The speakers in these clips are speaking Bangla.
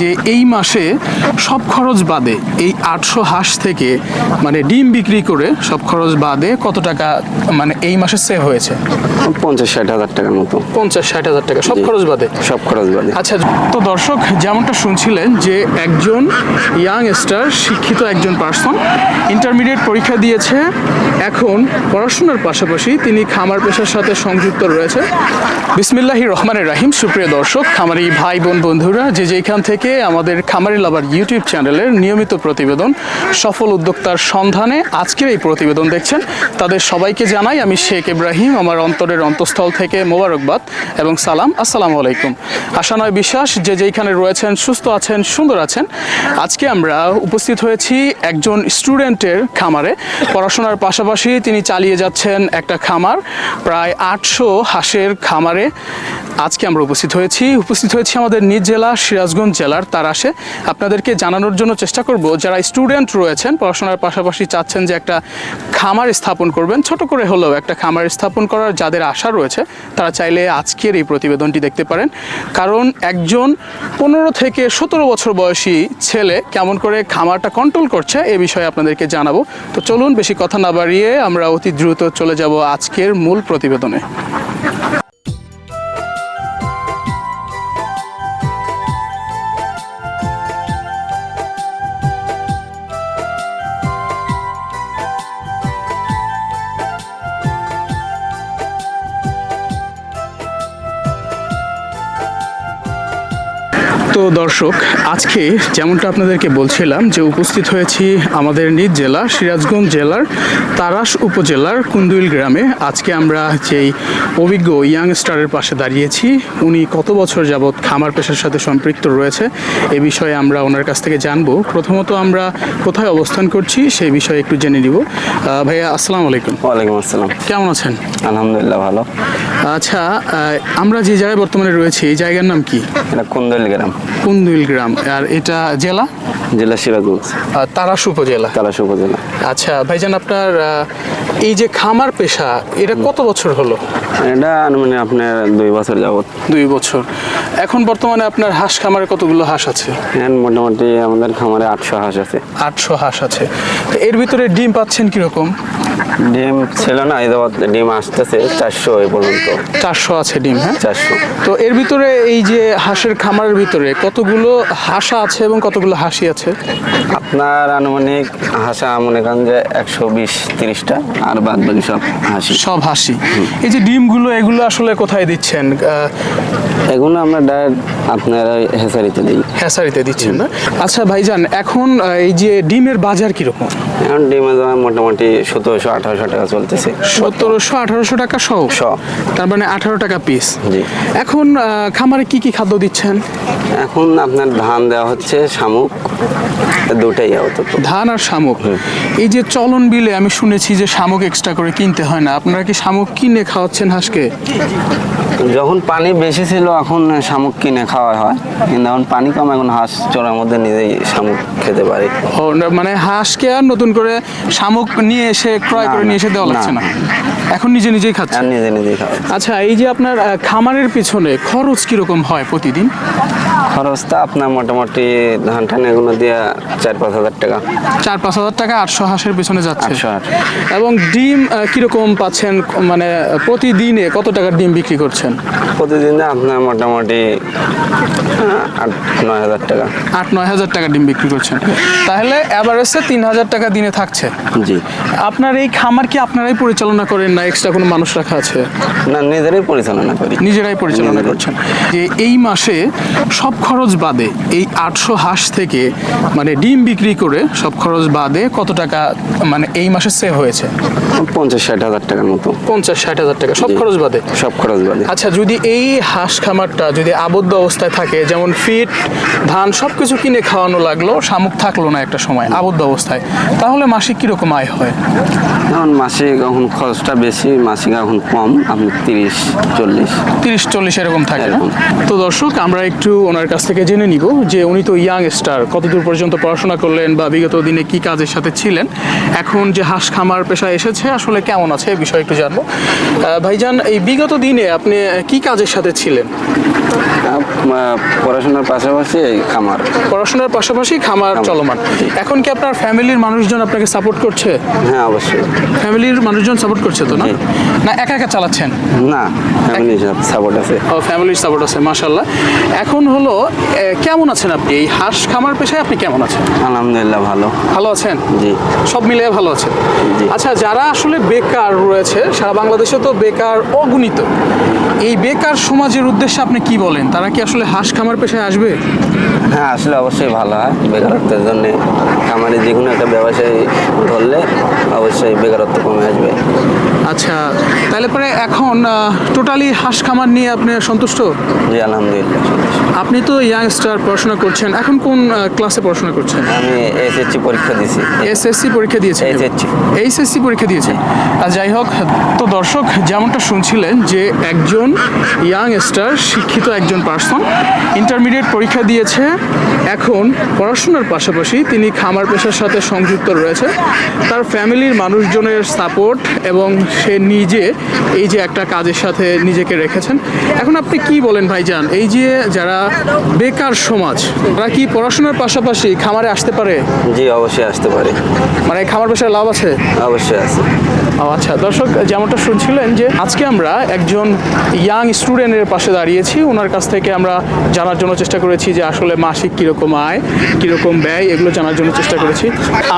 যে এই মাসে সব খরচ বাদে এই আটশো হাঁস থেকে মানে ডিম বিক্রি করে সব খরচ বাদে কত টাকা মানে এই মাসে সেভ হয়েছে? পঞ্চাশ ষাট হাজার টাকার মতো। পঞ্চাশ ষাট হাজার টাকা সব খরচ বাদে? সব খরচ বাদে। আচ্ছা তো দর্শক যেমনটা শুনছিলেন যে একজন ইয়াং স্টার শিক্ষিত একজন পার্সন ইন্টারমিডিয়েট পরীক্ষা দিয়েছে। এখন পড়াশোনার পাশাপাশি তিনি খামার পেশার সাথে সংযুক্ত রয়েছে। বিসমিল্লাহি রহমানের রাহিম। সুপ্রিয় দর্শক খামারি ভাই বোন বন্ধুরা যে যেখান থেকে আমাদের খামারি লাভার ইউটিউব চ্যানেলের নিয়মিত প্রতিবেদন সফল উদ্যোক্তার সন্ধানে। আজকের এই প্রতিবেদন দেখছেন তাদের সবাইকে জানাই আমি শেখ ইব্রাহিম, আমার অন্তরের অন্তঃস্থল থেকে মোবারকবাদ এবং সালাম। আসসালামু আলাইকুম। আশা নয় বিশ্বাস, যে যেখানে রয়েছেন, সুস্থ আছেন, সুন্দর আছেন। আজকে আমরা উপস্থিত হয়েছি একজন স্টুডেন্টের খামারে। পড়াশোনার পাশাপাশি তিনি চালিয়ে যাচ্ছেন একটা খামার, প্রায় আটশো হাঁসের খামারে। আজকে আমরা উপস্থিত হয়েছি। উপস্থিত হয়েছি আমাদের নিজ জেলা, সিরাজগঞ্জ জেলার তারাসে আপনাদেরকে জানানোর জন্য চেষ্টা করব, যারা স্টুডেন্ট রয়েছেন, পড়াশোনার পাশাপাশি চাচ্ছেন যে একটা খামার স্থাপন করবেন। ছোট করে হলেও একটা খামার স্থাপন করার যাদের আশা রয়েছে, তারা চাইলে আজকের এই প্রতিবেদনটি দেখতে পারেন। কারণ একজন পনেরো থেকে সতেরো বছর বয়সী ছেলে কেমন করে খামারটা কন্ট্রোল করছে, এ বিষয়ে আপনাদেরকে জানাব। তো চলুন, বেশি কথা না বাড়িয়ে আমরা অতি দ্রুত চলে যাব আজকের মূল প্রতিবেদনে। তো দর্শক আজকে যেমনটা আপনাদেরকে বলছিলাম যে উপস্থিত হয়েছি আমাদের নিজ জেলা সিরাজগঞ্জ জেলার তারাস উপজেলার কুন্দুইল গ্রামে। আজকে আমরা যেই অভিজ্ঞ ইয়াং স্টারের পাশে দাঁড়িয়েছি উনি কত বছর যাবৎ খামার পেশার সাথে সম্পৃক্ত রয়েছে এ বিষয়ে আমরা ওনার কাছ থেকে জানব। প্রথমত আমরা কোথায় অবস্থান করছি সেই বিষয়ে একটু জেনে নিব। ভাইয়া আসসালামু আলাইকুম। ওয়ালাইকুম আসসালাম। কেমন আছেন? আলহামদুলিল্লাহ ভালো। আচ্ছা আমরা যে জায়গায় বর্তমানে রয়েছি এই জায়গার নাম কি? এটা কুন্দল গ্রাম। কুন্দুইল গ্রাম। আর এটা জেলা? জেলা সিরাজগঞ্জ। তারাস উপজেলা? তালাশ উপজেলা। আচ্ছা ভাইজান আপনার এই যে খামার পেশা এটা কত বছর হলো? এটা মানে আপনার দুই বছর যাবত দুই বছর। এখন বর্তমানে আপনার হাঁস খামারে কতগুলো হাঁস আছে? মোটামুটি আমাদের খামারে আটশো হাঁস আছে। আটশো হাঁস আছে। এর ভিতরে ডিম পাচ্ছেন কীরকম? ডিম ছিল না যাবৎ ডিম আসতেছে চারশো এই পর্যন্ত। চারশো আছে ডিম হ্যাঁ? চারশো। তো এর ভিতরে এই যে হাঁসের খামারের ভিতরে কতগুলো হাঁসা আছে এবং কতগুলো হাসি আছে? আপনার আনুমানিক হাঁসা মনে করেন যে একশো বিশ তিরিশটা আর বাদ বাকি সব হাসি। সব হাসি। এই যে ডিমগুলো এগুলো আসলে কোথায় দিচ্ছেন? এগুলো আমরা ডাইরেক্ট আপনার হেসারিতে দিই। হেসারিতে দিচ্ছেন না? আচ্ছা ভাইজান এখন এই যে ডিমের বাজার কীরকম? এখন ডিমের মোটামুটি মোটামুটি সতেরোশো আঠারোশো টাকা চলতেছে। সতেরোশো আঠারোশো টাকা সহ। তার মানে আঠারো টাকা পিস জি। এখন খামারে কি কি খাদ্য দিচ্ছেন? এখন আপনার ধান দেওয়া হচ্ছে শামুক দুটাই আপাতত। ধান আর শামুক। এই যে চলন বিলে আমি শুনেছি যে শামুক এক্সট্রা করে কিনতে হয় না। আপনারা কি শামুক কিনে খাওয়াচ্ছেন হাঁসকে? যখন পানি বেশি ছিল এখন শামুক কিনে খাওয়া হয়। কিন্তু এখন পানি কম এখন হাঁস চোরার মধ্যে নিজেই শামুক খেতে পারি। মানে হাঁসকে আর নতুন করে শামুক নিয়ে এসে ক্রয় করে নিয়ে এসে দেওয়া লাগছে না। এখন নিজে নিজেই খাচ্ছেন খাচ্ছে নিজে নিজেই খাওয়া আচ্ছা এই যে আপনার খামারের পিছনে খরচ কীরকম হয় প্রতিদিন? খরচটা আপনার মোটামুটি ধান টান এগুলো দিয়ে চার পাঁচ হাজার টাকা। চার পাঁচ হাজার টাকা আটশো হাঁসের পিছনে যাচ্ছে। এবং ডিম কীরকম পাচ্ছেন মানে প্রতিদিনে কত টাকার ডিম বিক্রি করছেন? প্রতিদিন আপনার মোটামুটি আট নয় হাজার টাকা। আট নয় হাজার টাকা ডিম বিক্রি করছেন। তাহলে অ্যাভারেজে তিন হাজার টাকা দিনে থাকছে। জি। আপনার এই খামার কি আপনারাই পরিচালনা করেন না এক্সট্রা কোনো মানুষ রাখা আছে? না নিজেরাই পরিচালনা করি। নিজেরাই পরিচালনা করছেন। যে এই মাসে সব খরচ বাদে এই আটশো হাঁস থেকে মানে ডিম বিক্রি করে সব খরচ বাদে কত টাকা মানে এই মাসে সেভ হয়েছে? পঞ্চাশ ষাট হাজার টাকার মতো। পঞ্চাশ ষাট হাজার টাকা সব খরচ বাদে? সব খরচ বাদে। আচ্ছা যদি এই হাঁস খামারটা যদি আবদ্ধ অবস্থায় থাকে যেমন ফিট ধান সব কিছু কিনে খাওয়ানো লাগল শামুক থাকল না একটা সময় আবদ্ধ অবস্থায় তাহলে মাসিক কীরকম আয় হয়? এখন মাসিক এখন খরচটা বেশি মাসিক এখন কম আপনি তিরিশ চল্লিশ। তিরিশ চল্লিশ এরকম থাকে তো দর্শক আমরা একটু ওনার কাছ থেকে জেনে নিব যে উনি তো ইয়াং স্টার কতদূর পর্যন্ত পড়াশোনা করলেন বা বিগত দিনে কি কাজের সাথে ছিলেন এখন যে হাঁস খামার পেশায় এসেছে আসলে কেমন আছে এই বিষয়ে একটু জানব। ভাইজান এই বিগত দিনে আপনি কি কাজের সাথে ছিলেন? পড়াশোনার পাশাপাশি খামার। পড়াশোনার পাশাপাশি খামার চলমান। এখন কি আপনার ফ্যামিলির মানুষজন আপনাকে সাপোর্ট করছে? হ্যাঁ অবশ্যই। ফ্যামিলির মানুষজন সাপোর্ট করছে তো না? না একা একা চালাচ্ছেন? না ফ্যামিলি সাপোর্ট আছে। ও ফ্যামিলির সাপোর্ট আছে মাশাল্লাহ এখন হলো এ, কেমন আছেন আপনি? এই হাঁস খামার পেশায় আপনি কেমন আছেন? আলহামদুলিল্লাহ ভালো। ভালো আছেন? জি। সব মিলিয়ে ভালো আছেন? আচ্ছা যারা আসলে বেকার রয়েছে সারা বাংলাদেশে তো বেকার অগণিত। এই বেকার সমাজের উদ্দেশ্যে আপনি কি বলেন? তারা কি আসলে হাঁস খামার পেশায় আসবে? হ্যাঁ আসলে অবশ্যই ভালো হয়। বেকারত্বের জন্য খামারে যে কোনো একটা ব্যবসায় ধরলে অবশ্যই বেকারত্ব কমে আসবে। আচ্ছা তাহলে পরে এখন টোটালি হাঁস খামার নিয়ে আপনি সন্তুষ্ট? জি আলহামদুলিল্লাহ আপনি তো ইয়াংস্টার পড়াশোনা করছেন এখন কোন ক্লাসে পড়াশোনা করছেন? আমি এসএসসি পরীক্ষা দিয়েছি। এসএসসি পরীক্ষা দিয়েছেন? এসএসসি এইচএসসি পরীক্ষা দিয়েছেন? আর যাই হোক তো দর্শক যেমনটা শুনছিলেন যে একজন ইয়াং স্টার শিক্ষিত একজন পার্সন ইন্টারমিডিয়েট পরীক্ষা দিয়েছে এখন পড়াশোনার পাশাপাশি তিনি খামার পেশার সাথে সংযুক্ত রয়েছে। তার ফ্যামিলির মানুষজনের সাপোর্ট এবং সে নিজে এই যে একটা কাজের সাথে নিজেকে রেখেছেন। এখন আপনি কি বলেন ভাইজান? এই যে যারা বেকার সমাজ তারা কি পড়াশোনার পাশাপাশি খামারে আসতে পারে? জি অবশ্যই আসতে পারে। মানে খামার পেশায় লাভ আছে? অবশ্যই আছে। আচ্ছা দর্শক যেমনটা শুনছিলেন যে আজকে আমরা একজন ইয়াং স্টুডেন্টের পাশে দাঁড়িয়েছি। ওনার কাছ থেকে আমরা জানার জন্য চেষ্টা করেছি যে আসলে মাসিক কীরকম আয় কীরকম ব্যয় এগুলো জানার জন্য চেষ্টা করেছি।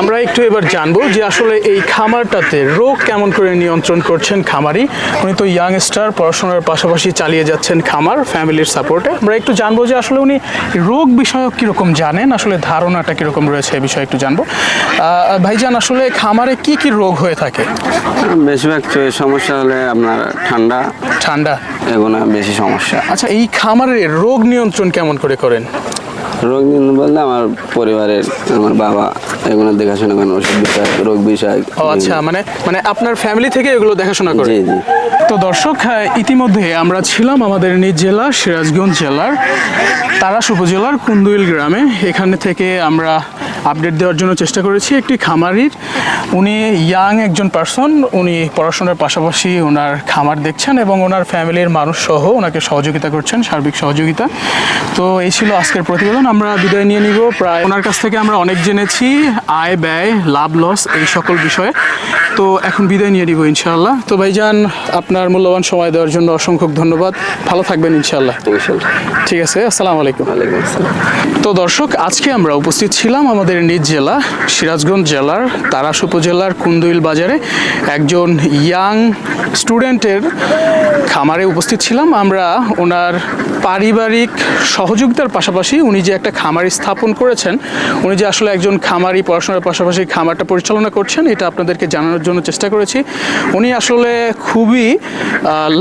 আমরা একটু এবার জানব যে আসলে এই খামারটাতে রোগ কেমন করে নিয়ন্ত্রণ করছেন খামারি? উনি তো ইয়াং স্টার পড়াশোনার পাশাপাশি চালিয়ে যাচ্ছেন খামার ফ্যামিলির সাপোর্টে আমরা একটু জানব যে আসলে উনি রোগ বিষয়ক কীরকম জানেন? আসলে ধারণাটা কীরকম রয়েছে এই বিষয়ে একটু জানব। ভাইজান আসলে খামারে কি কি রোগ হয়ে থাকে? বেশিরভাগ সমস্যা হলে আপনার ঠান্ডা। ঠান্ডা? এগুলো বেশি সমস্যা। আচ্ছা এই খামারের রোগ নিয়ন্ত্রণ কেমন করে করেন? রোগ নিয়ন্ত্রণ বলতে আমার পরিবারের আমার বাবা এগুলো দেখাশোনা করেন ওষুধ বিষয় রোগ বিষয় ও আচ্ছা মানে মানে আপনার ফ্যামিলি থেকে এগুলো দেখাশোনা করে? জি জি। তো দর্শক হ্যাঁ, ইতিমধ্যে আমরা ছিলাম আমাদের নিজ জেলা সিরাজগঞ্জ জেলার তারাস উপজেলার কুন্দুইল গ্রামে। এখানে থেকে আমরা আপডেট দেওয়ার জন্য চেষ্টা করেছি একটি খামারির। উনি ইয়াং একজন পার্সন উনি পড়াশোনার পাশাপাশি ওনার খামার দেখছেন এবং ওনার ফ্যামিলির মানুষ সহ ওনাকে সহযোগিতা করছেন সার্বিক সহযোগিতা। তো এই ছিল আজকের প্রতিবেদন আমরা বিদায় নিয়ে নিব। প্রায় ওনার কাছ থেকে আমরা অনেক জেনেছি আয় ব্যয় লাভ লস এই সকল বিষয়ে। তো এখন বিদায় নিয়ে নিব ইনশাআল্লাহ। তো ভাইজান আপনার মূল্যবান সময় দেওয়ার জন্য অসংখ্য ধন্যবাদ। ভালো থাকবেন ইনশাআল্লাহ। ইনশাল্লাহ ঠিক আছে আসসালামু আলাইকুম। তো দর্শক আজকে আমরা উপস্থিত ছিলাম আমাদের নিজ জেলা, সিরাজগঞ্জ জেলার, তারাস উপজেলার কুন্দুইল বাজারে একজন ইয়াং স্টুডেন্টের খামারে উপস্থিত ছিলাম। আমরা ওনার পারিবারিক সহযোগিতার পাশাপাশি উনি যে একটা খামারি স্থাপন করেছেন, উনি যে আসলে একজন খামারি, পড়াশোনার পাশাপাশি খামারটা পরিচালনা করছেন, এটা আপনাদেরকে জানানোর জন্য চেষ্টা করেছি। উনি আসলে খুবই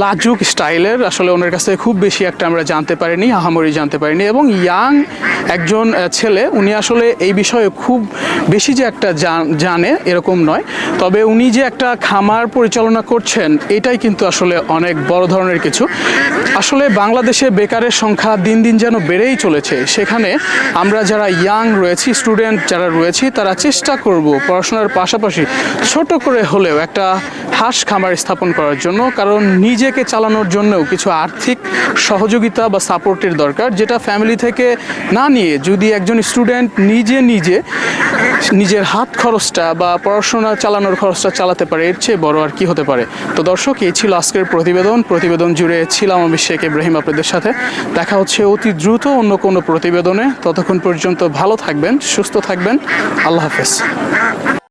লাজুক স্টাইলের, আসলে ওনার কাছ থেকে খুব বেশি একটা আমরা জানতে পারিনি, আহামরি জানতে পারিনি এবং ইয়াং একজন ছেলে, উনি আসলে এই বিষয়ে খুব বেশি যে একটা জানে এরকম নয়। তবে উনি যে একটা খামার পরিচালনা করছেন, এটাই কিন্তু আসলে অনেক বড় ধরনের কিছু। আসলে বাংলাদেশে বেকারের সংখ্যা দিন দিন যেন বেড়েই চলেছে, সেখানে আমরা যারা ইয়াং রয়েছি, স্টুডেন্ট যারা রয়েছি, তারা চেষ্টা করব পড়াশোনার পাশাপাশি ছোট করে হলেও একটা হাঁস খামার স্থাপন করার জন্য, কারণ নিজেকে চালানোর জন্যও কিছু আর্থিক সহযোগিতা বা সাপোর্টের দরকার, যেটা ফ্যামিলি থেকে না নিয়ে যদি একজন স্টুডেন্ট নিজে নিজে নিজে নিজের হাত খরচটা বা পড়াশোনা চালানোর খরচটা চালাতে পারে, এর চেয়ে বড় আর কি হতে পারে? তো দর্শক, এই ছিল আজকের প্রতিবেদন। প্রতিবেদন জুড়ে ছিলাম আমি শেখ ইব্রাহিম আপনাদের সাথে। দেখা হচ্ছে অতি দ্রুত অন্য কোনো প্রতিবেদনে। ততক্ষণ পর্যন্ত ভালো থাকবেন, সুস্থ থাকবেন। আল্লাহ হাফেজ।